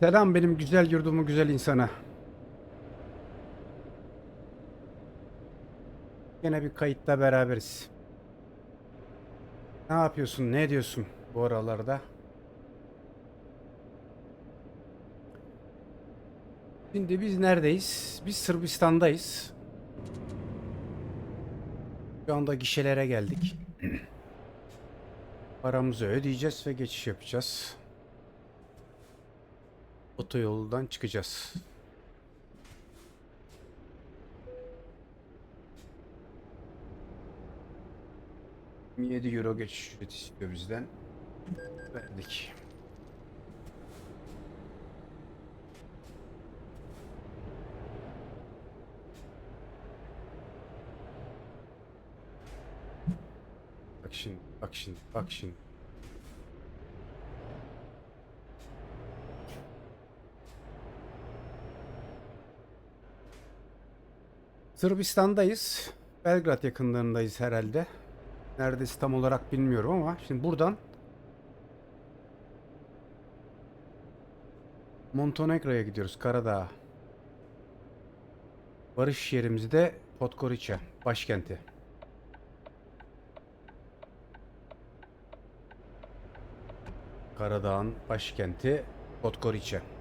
Selam benim güzel yurdumun güzel insana. Yine bir kayıtta beraberiz. Ne yapıyorsun? Ne ediyorsun bu aralarda? Şimdi biz neredeyiz? Biz Sırbistan'dayız. Şu anda gişelere geldik. Paramızı ödeyeceğiz ve geçiş yapacağız. Otoyoldan çıkacağız. ...7 euro geçiş ücreti istiyor bizden. Verdik. Bak şimdi, bak şimdi, bak şimdi. Sırbistan'dayız. Belgrad yakınlarındayız herhalde. Neredesi tam olarak bilmiyorum ama şimdi buradan Montenegro'ya gidiyoruz Karadağ. Varış yerimiz de Podgorica, başkenti. Karadağ'ın başkenti Podgorica.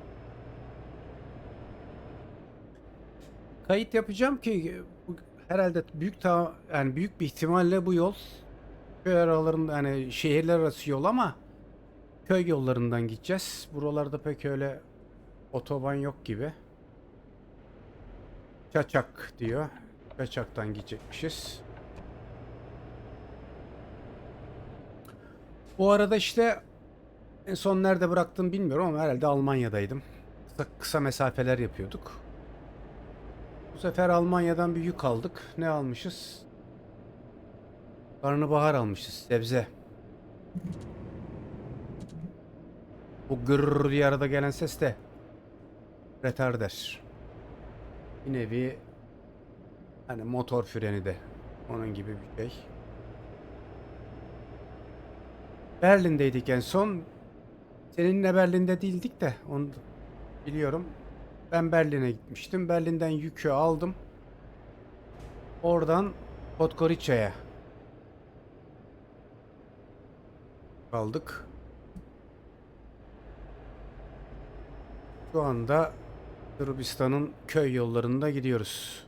Kayıt yapacağım ki bu- herhalde büyük ta yani büyük bir ihtimalle bu yol köy aralarında yani şehirler arası yol ama köy yollarından gideceğiz. Buralarda pek öyle otoban yok gibi. Çaçak diyor. Çaçak'tan gidecekmişiz. Bu arada işte en son nerede bıraktım bilmiyorum ama herhalde Almanya'daydım. Kısa, kısa mesafeler yapıyorduk. Bu sefer Almanya'dan bir yük aldık. Ne almışız? Karnabahar almışız. Sebze. Bu gırrrr diye arada gelen ses de retarder. Bir nevi hani motor freni de onun gibi bir şey. Berlin'deydik en son. Seninle Berlin'de değildik de onu biliyorum. Ben Berlin'e gitmiştim. Berlin'den yükü aldım. Oradan Podgorica'ya kaldık. Şu anda Sırbistan'ın köy yollarında gidiyoruz.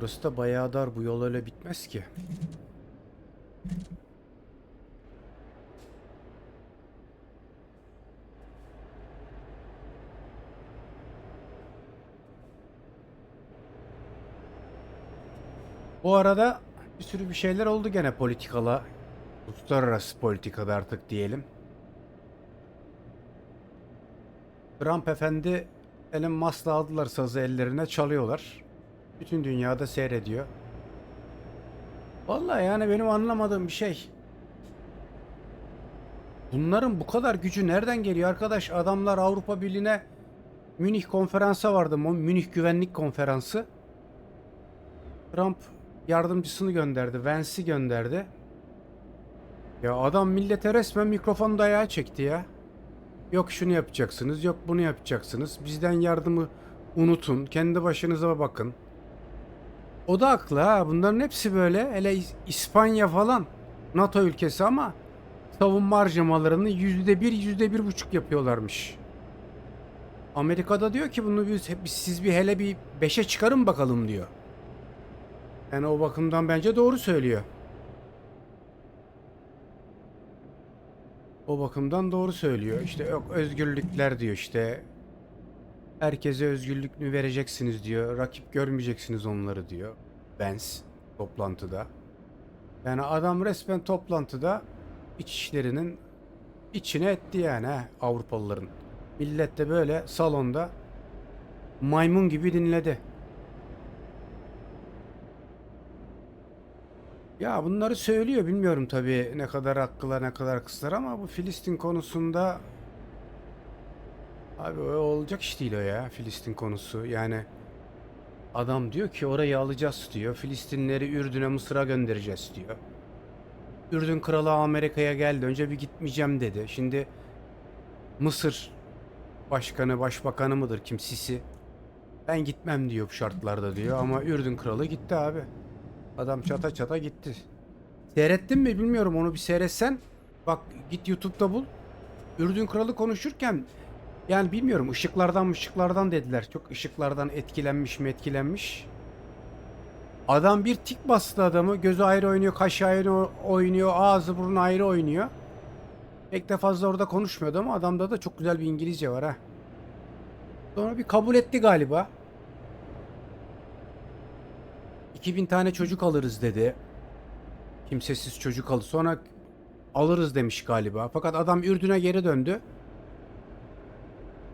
Burası da bayağı dar. Bu yol öyle bitmez ki. Bu arada bir sürü bir şeyler oldu gene politikala. Uluslararası politikada artık diyelim. Trump efendi Elon Musk'la aldılar sazı ellerine çalıyorlar. Bütün dünyada seyrediyor. Vallahi yani benim anlamadığım bir şey. Bunların bu kadar gücü nereden geliyor arkadaş? Adamlar Avrupa Birliği'ne Münih konferansa vardı. Münih Güvenlik Konferansı. Trump yardımcısını gönderdi. Vance'i gönderdi. Ya adam millete resmen mikrofon dayağı çekti ya. Yok şunu yapacaksınız, yok bunu yapacaksınız. Bizden yardımı unutun. Kendi başınıza bakın. O da haklı ha. Bunların hepsi böyle. Hele İs- İspanya falan. NATO ülkesi ama savunma harcamalarını yüzde bir, yüzde bir buçuk yapıyorlarmış. Amerika'da diyor ki bunu biz, siz bir hele bir beşe çıkarın bakalım diyor. Yani o bakımdan bence doğru söylüyor. O bakımdan doğru söylüyor. İşte yok özgürlükler diyor işte. Herkese özgürlüğünü vereceksiniz diyor. Rakip görmeyeceksiniz onları diyor. Benz toplantıda. Yani adam resmen toplantıda iç işlerinin içine etti yani ha, Avrupalıların. Millet de böyle salonda maymun gibi dinledi. Ya bunları söylüyor bilmiyorum tabii ne kadar haklılar ne kadar kızlar ama bu Filistin konusunda abi o olacak iş değil o ya Filistin konusu. Yani Adam diyor ki orayı alacağız diyor. Filistinleri Ürdün'e Mısır'a göndereceğiz diyor. Ürdün kralı Amerika'ya geldi. Önce bir gitmeyeceğim dedi. Şimdi Mısır başkanı, başbakanı mıdır kim Sisi? Ben gitmem diyor bu şartlarda diyor ama Ürdün kralı gitti abi. Adam çata çata gitti. Seyrettin mi bilmiyorum onu bir seyretsen. Bak git YouTube'da bul. Ürdün kralı konuşurken yani bilmiyorum ışıklardan ışıklardan dediler. Çok ışıklardan etkilenmiş mi etkilenmiş. Adam bir tik bastı adamı. Gözü ayrı oynuyor, kaşı ayrı oynuyor, ağzı burnu ayrı oynuyor. Pek de fazla orada konuşmuyordu ama adamda da çok güzel bir İngilizce var ha. Sonra bir kabul etti galiba. 2000 tane çocuk alırız dedi. Kimsesiz çocuk alır. Sonra alırız demiş galiba. Fakat adam Ürdün'e geri döndü.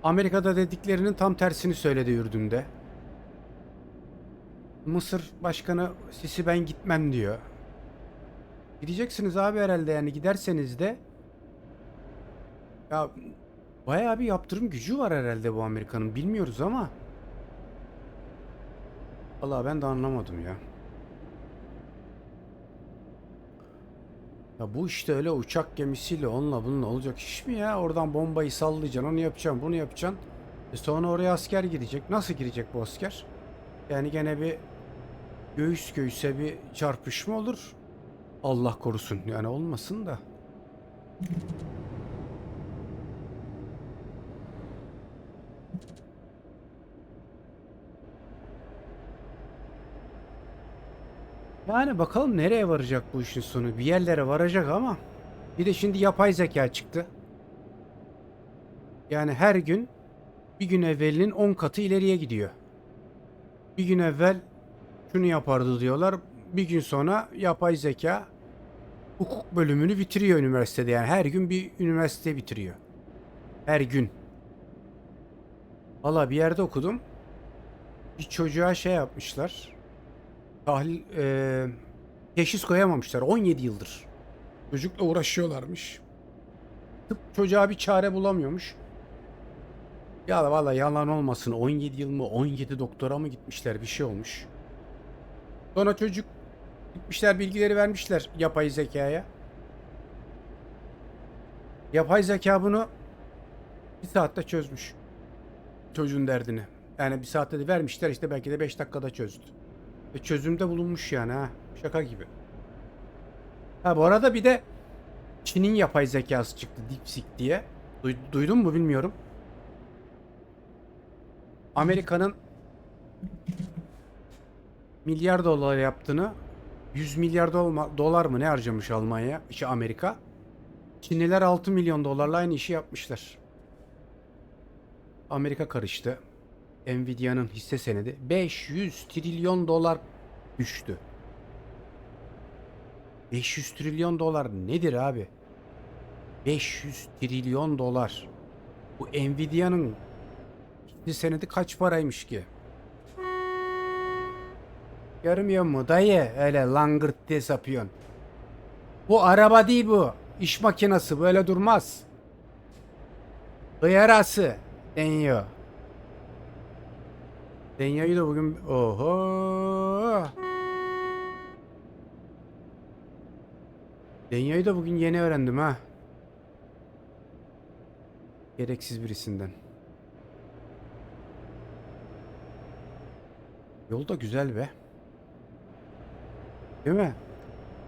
Amerika'da dediklerinin tam tersini söyledi Ürdün'de. Mısır başkanı Sisi ben gitmem diyor. Gideceksiniz abi herhalde yani giderseniz de ya bayağı bir yaptırım gücü var herhalde bu Amerika'nın bilmiyoruz ama Vallahi ben de anlamadım ya. Ya bu işte öyle uçak gemisiyle onunla bununla olacak iş mi ya? Oradan bombayı sallayacaksın, onu yapacaksın, bunu yapacaksın. E sonra oraya asker girecek. Nasıl girecek bu asker? Yani gene bir göğüs göğüse bir çarpışma olur. Allah korusun. Yani olmasın da. Yani bakalım nereye varacak bu işin sonu. Bir yerlere varacak ama bir de şimdi yapay zeka çıktı. Yani her gün bir gün evvelinin 10 katı ileriye gidiyor. Bir gün evvel şunu yapardı diyorlar. Bir gün sonra yapay zeka hukuk bölümünü bitiriyor üniversitede. Yani her gün bir üniversite bitiriyor. Her gün. Valla bir yerde okudum. Bir çocuğa şey yapmışlar tahlil e, teşhis koyamamışlar 17 yıldır. Çocukla uğraşıyorlarmış. Tıp çocuğa bir çare bulamıyormuş. Ya valla yalan olmasın 17 yıl mı 17 doktora mı gitmişler bir şey olmuş. Sonra çocuk gitmişler bilgileri vermişler yapay zekaya. Yapay zeka bunu bir saatte çözmüş. Çocuğun derdini. Yani bir saatte de vermişler işte belki de 5 dakikada çözdü. Ve çözümde bulunmuş yani ha. Şaka gibi. Ha bu arada bir de Çin'in yapay zekası çıktı DeepSeek diye. Duy- duydun mu bilmiyorum. Amerika'nın milyar dolar yaptığını 100 milyar dolma- dolar mı ne harcamış Almanya, işte Amerika. Çinliler 6 milyon dolarla aynı işi yapmışlar. Amerika karıştı. Nvidia'nın hisse senedi 500 trilyon dolar düştü. 500 trilyon dolar nedir abi? 500 trilyon dolar. Bu Nvidia'nın hisse senedi kaç paraymış ki? Görmüyor mu dayı? Öyle langırt diye sapıyorsun. Bu araba değil bu. İş makinesi böyle durmaz. Hıyarası deniyor. Denya'yı da bugün... Oho! Denya'yı da bugün yeni öğrendim ha. Gereksiz birisinden. Yol da güzel be. Değil mi?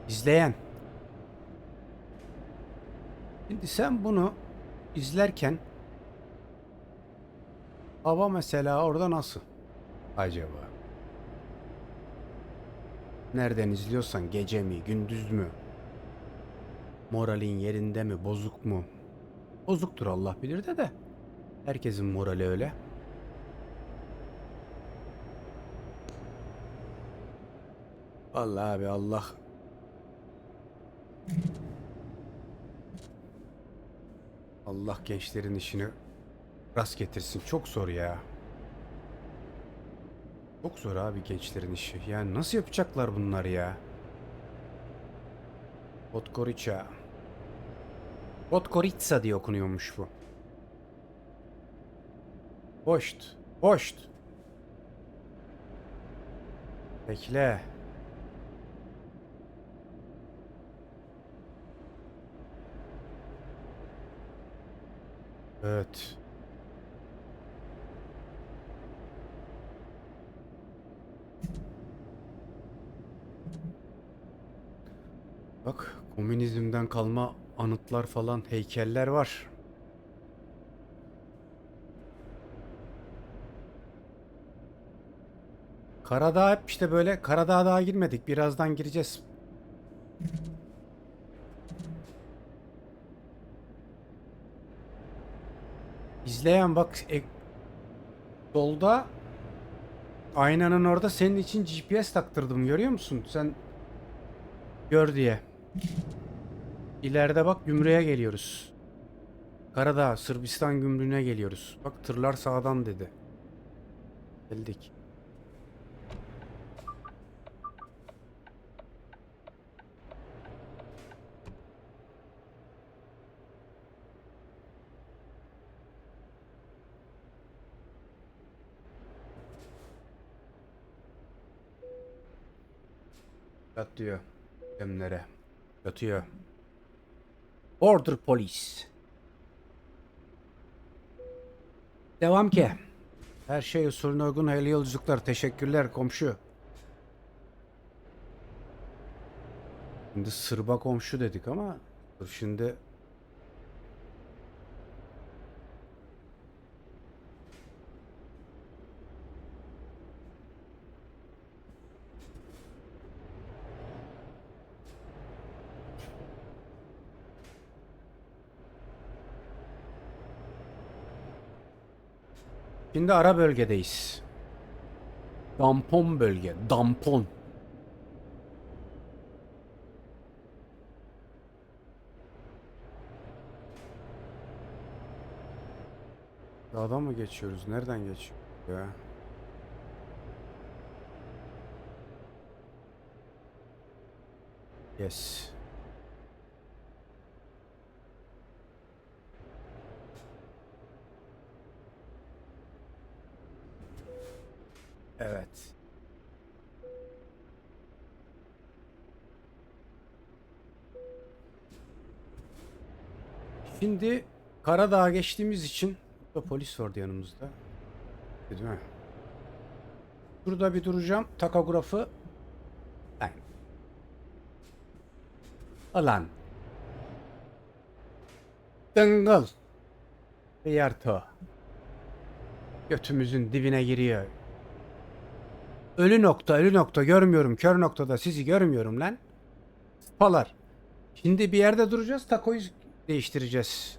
İzleyen. Şimdi sen bunu izlerken hava mesela orada nasıl? Acaba? Nereden izliyorsan gece mi, gündüz mü? Moralin yerinde mi, bozuk mu? Bozuktur Allah bilir de de. Herkesin morali öyle. Vallahi abi Allah Allah gençlerin işini rast getirsin. Çok zor ya. Çok zor abi gençlerin işi. Yani nasıl yapacaklar bunlar ya? Podgorica. Podgorica diye okunuyormuş bu. Hoşt. Hoşt. Bekle. Evet. Bak komünizmden kalma anıtlar falan heykeller var. Karadağ hep işte böyle Karadağ'a daha girmedik. Birazdan gireceğiz. İzleyen bak e, solda aynanın orada senin için GPS taktırdım görüyor musun? Sen gör diye. İleride bak gümrüğe geliyoruz. Karadağ Sırbistan gümrüğüne geliyoruz. Bak tırlar sağdan dedi. Geldik. Yatıyor. Gemlere. Yatıyor. Order Police. Devam ki. Her şey usulüne uygun hayırlı yolculuklar. Teşekkürler komşu. Şimdi sırba komşu dedik ama şimdi Şimdi ara bölgedeyiz. Dampon bölge. Dampon. Dağdan mı geçiyoruz? Nereden geçiyoruz ya? Yes. Evet. Şimdi Karadağ'a geçtiğimiz için burada polis vardı yanımızda. Değil mi? Burada bir duracağım. Takografı ben. Alan. Dıngıl. Hıyarto. Götümüzün dibine giriyor. Ölü nokta, ölü nokta görmüyorum. Kör noktada sizi görmüyorum lan. Spalar. Şimdi bir yerde duracağız. Takoyu değiştireceğiz.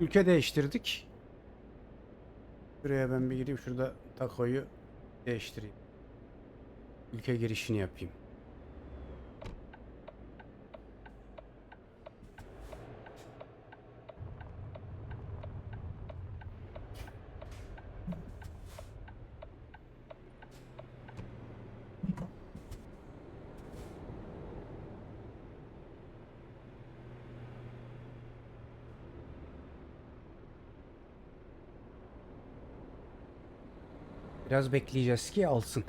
Ülke değiştirdik. Şuraya ben bir gireyim. Şurada takoyu değiştireyim. Ülke girişini yapayım. Biraz bekleyeceğiz ki alsın.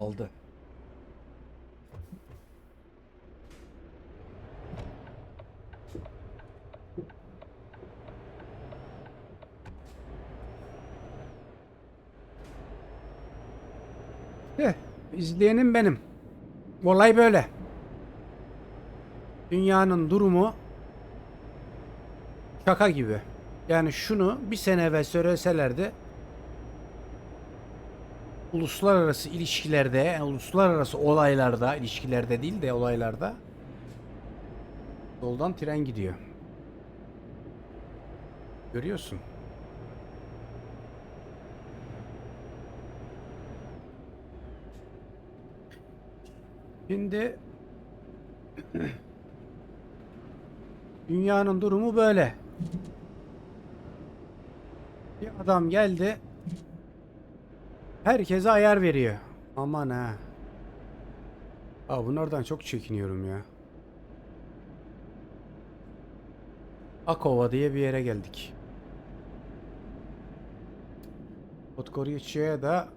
Aldı. Eh, izleyenim benim. Olay böyle. Dünyanın durumu şaka gibi. Yani şunu bir sene evvel söyleselerdi uluslararası ilişkilerde, yani uluslararası olaylarda, ilişkilerde değil de olaylarda yoldan tren gidiyor. Görüyorsun. Şimdi dünyanın durumu böyle. Bir adam geldi. Herkese ayar veriyor. Aman ha. Aa bunlardan çok çekiniyorum ya. Akova diye bir yere geldik. Podgorica'ya da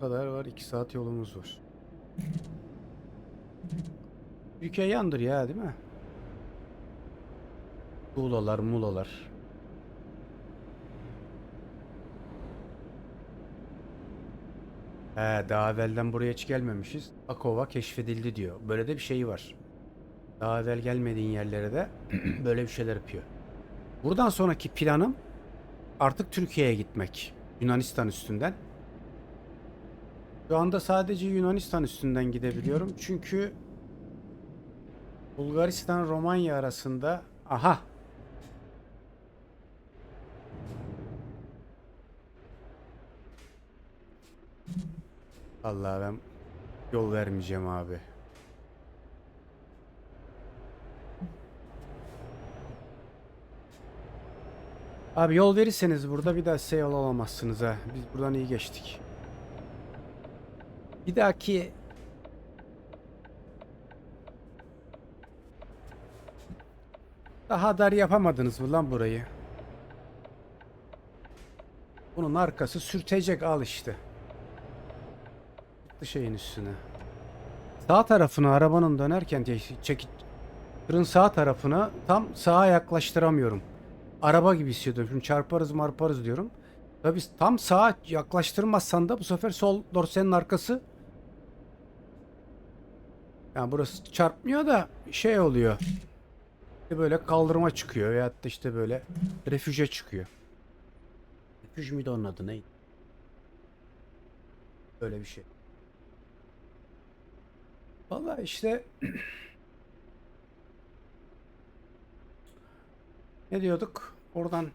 kadar var? 2 saat yolumuz var. Ülke yandır ya değil mi? Tuğlalar, mulalar. He, daha evvelden buraya hiç gelmemişiz. Akova keşfedildi diyor. Böyle de bir şey var. Daha evvel gelmediğin yerlere de böyle bir şeyler yapıyor. Buradan sonraki planım artık Türkiye'ye gitmek. Yunanistan üstünden. Şu anda sadece Yunanistan üstünden gidebiliyorum. Çünkü Bulgaristan Romanya arasında aha Allah ben yol vermeyeceğim abi. Abi yol verirseniz burada bir daha size yol alamazsınız ha. Biz buradan iyi geçtik. Bir dahaki daha dar yapamadınız mı lan burayı? Bunun arkası sürtecek al işte. Çıktı şeyin üstüne. Sağ tarafını arabanın dönerken çekip tırın sağ tarafına tam sağa yaklaştıramıyorum. Araba gibi hissediyorum. Şimdi çarparız marparız diyorum. Tabi tam sağa yaklaştırmazsan da bu sefer sol dorsenin arkası yani burası çarpmıyor da şey oluyor. İşte böyle kaldırıma çıkıyor veyahut da işte böyle refüje çıkıyor. Refüj müydü onun adı neydi? Böyle bir şey. Vallahi işte ne diyorduk? Oradan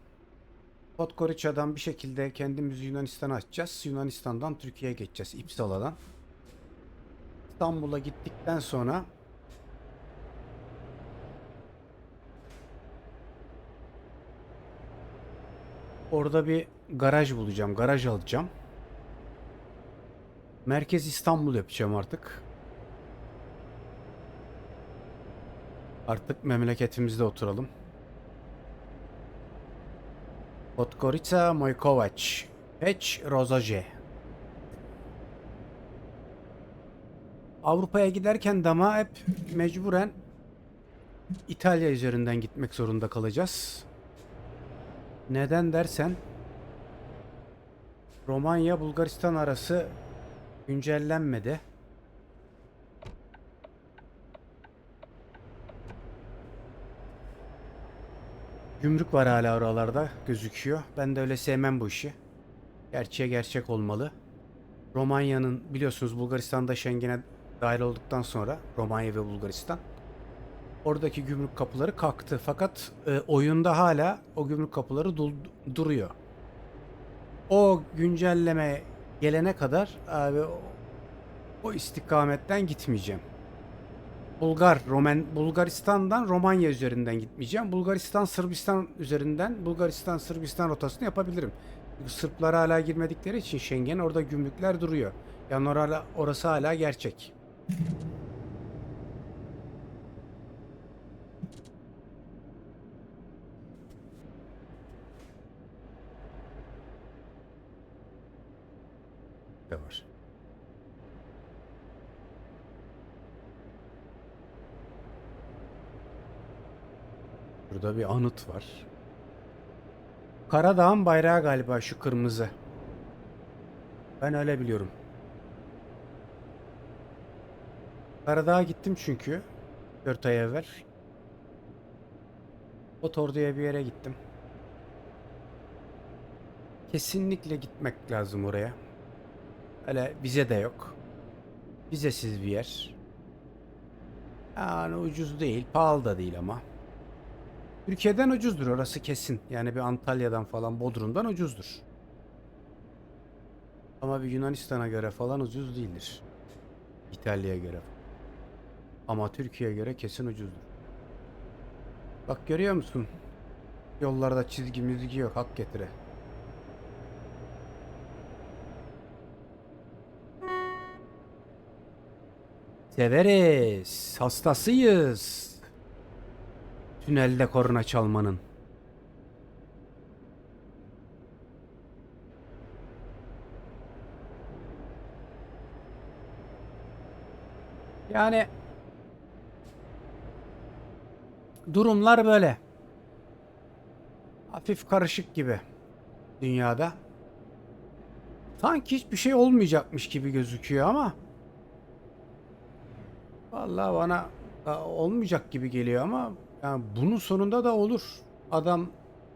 Podgorica'dan bir şekilde kendimizi Yunanistan'a açacağız. Yunanistan'dan Türkiye'ye geçeceğiz. İpsala'dan. İstanbul'a gittikten sonra orada bir garaj bulacağım. Garaj alacağım. Merkez İstanbul yapacağım artık. Artık memleketimizde oturalım. Podgorica Mojkovac. Peć Rozaje. Avrupa'ya giderken dama hep mecburen İtalya üzerinden gitmek zorunda kalacağız. Neden dersen Romanya Bulgaristan arası güncellenmedi. Gümrük var hala oralarda gözüküyor. Ben de öyle sevmem bu işi. Gerçeğe gerçek olmalı. Romanya'nın biliyorsunuz Bulgaristan'da Schengen'e dahil olduktan sonra Romanya ve Bulgaristan oradaki gümrük kapıları kalktı. Fakat e, oyunda hala o gümrük kapıları dul- duruyor. O güncelleme gelene kadar abi o istikametten gitmeyeceğim. Bulgar, Roman, Bulgaristan'dan Romanya üzerinden gitmeyeceğim. Bulgaristan, Sırbistan üzerinden Bulgaristan, Sırbistan rotasını yapabilirim. Sırplar hala girmedikleri için Schengen orada gümrükler duruyor. Yani orala, orası hala gerçek. De. Burada bir anıt var. Karadağ'ın bayrağı galiba şu kırmızı. Ben öyle biliyorum. Karadağ'a gittim çünkü 4 ay evvel. Otor diye bir yere gittim. Kesinlikle gitmek lazım oraya. Öyle vize de yok. Vizesiz bir yer. Yani ucuz değil, pahalı da değil ama. Türkiye'den ucuzdur orası kesin. Yani bir Antalya'dan falan Bodrum'dan ucuzdur. Ama bir Yunanistan'a göre falan ucuz değildir. İtalya'ya göre. Ama Türkiye'ye göre kesin ucuzdur. Bak görüyor musun? Yollarda çizgi müzgi yok hak getire. Severiz. Hastasıyız. Tünelde korna çalmanın. Yani durumlar böyle. Hafif karışık gibi dünyada. Sanki hiçbir şey olmayacakmış gibi gözüküyor ama vallahi bana olmayacak gibi geliyor ama yani bunun sonunda da olur. Adam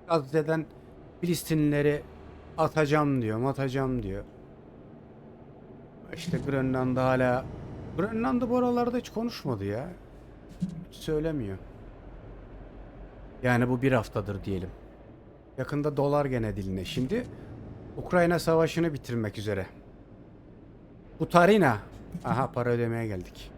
Gazze'den Filistinlileri atacağım diyor, atacağım diyor. İşte Grönland'da hala Grönland'da bu aralarda hiç konuşmadı ya. Hiç söylemiyor. Yani bu bir haftadır diyelim. Yakında dolar gene diline. Şimdi Ukrayna savaşını bitirmek üzere. Butarina. Aha para ödemeye geldik.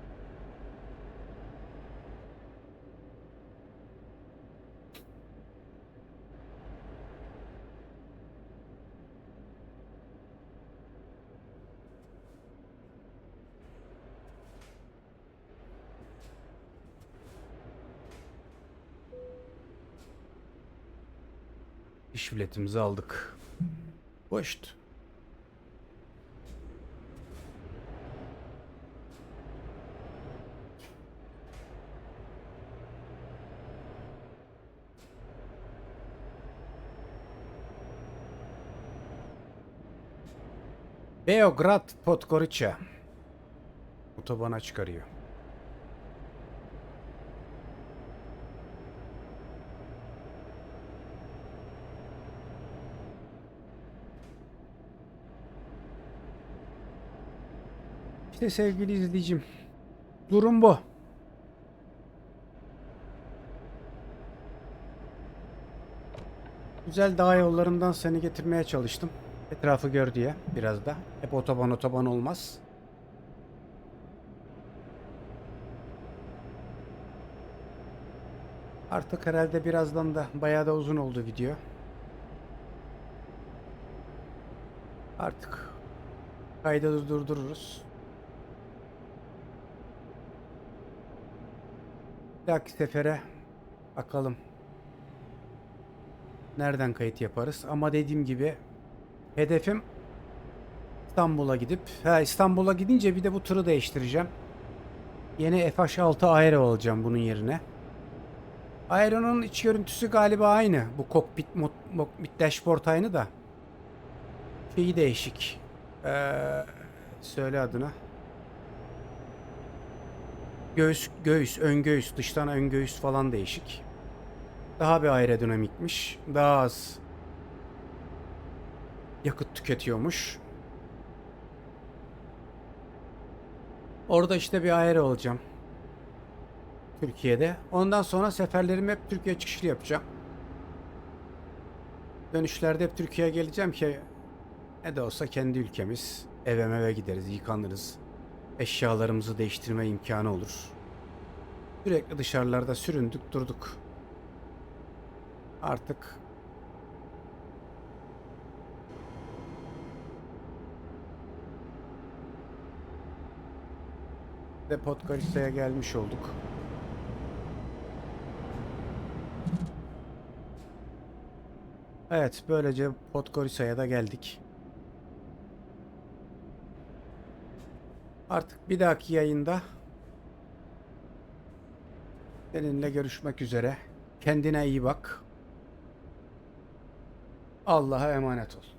İş biletimizi aldık. Hoştu. Beograd Podgorica. Otobana çıkarıyor. İşte sevgili izleyicim. Durum bu. Güzel dağ yollarından seni getirmeye çalıştım. Etrafı gör diye biraz da. Hep otoban otoban olmaz. Artık herhalde birazdan da bayağı da uzun oldu video. Artık kaydı durdururuz. Dahaki sefere bakalım. Nereden kayıt yaparız? Ama dediğim gibi hedefim İstanbul'a gidip ha İstanbul'a gidince bir de bu tırı değiştireceğim. Yeni FH6 Aero alacağım bunun yerine. Aero'nun iç görüntüsü galiba aynı. Bu cockpit, mod, cockpit dashboard aynı da. Şeyi değişik. Ee, söyle adına. Göğüs, göğüs, ön göğüs, dıştan ön göğüs falan değişik. Daha bir aerodinamikmiş. Daha az yakıt tüketiyormuş. Orada işte bir aero olacağım. Türkiye'de. Ondan sonra seferlerimi hep Türkiye çıkışlı yapacağım. Dönüşlerde hep Türkiye'ye geleceğim ki ne de olsa kendi ülkemiz. Eve eve gideriz, yıkanırız. Eşyalarımızı değiştirme imkanı olur. Sürekli dışarılarda süründük durduk. Artık de Podgorica'ya gelmiş olduk. Evet, böylece Podgorica'ya da geldik. Artık bir dahaki yayında seninle görüşmek üzere. Kendine iyi bak. Allah'a emanet ol.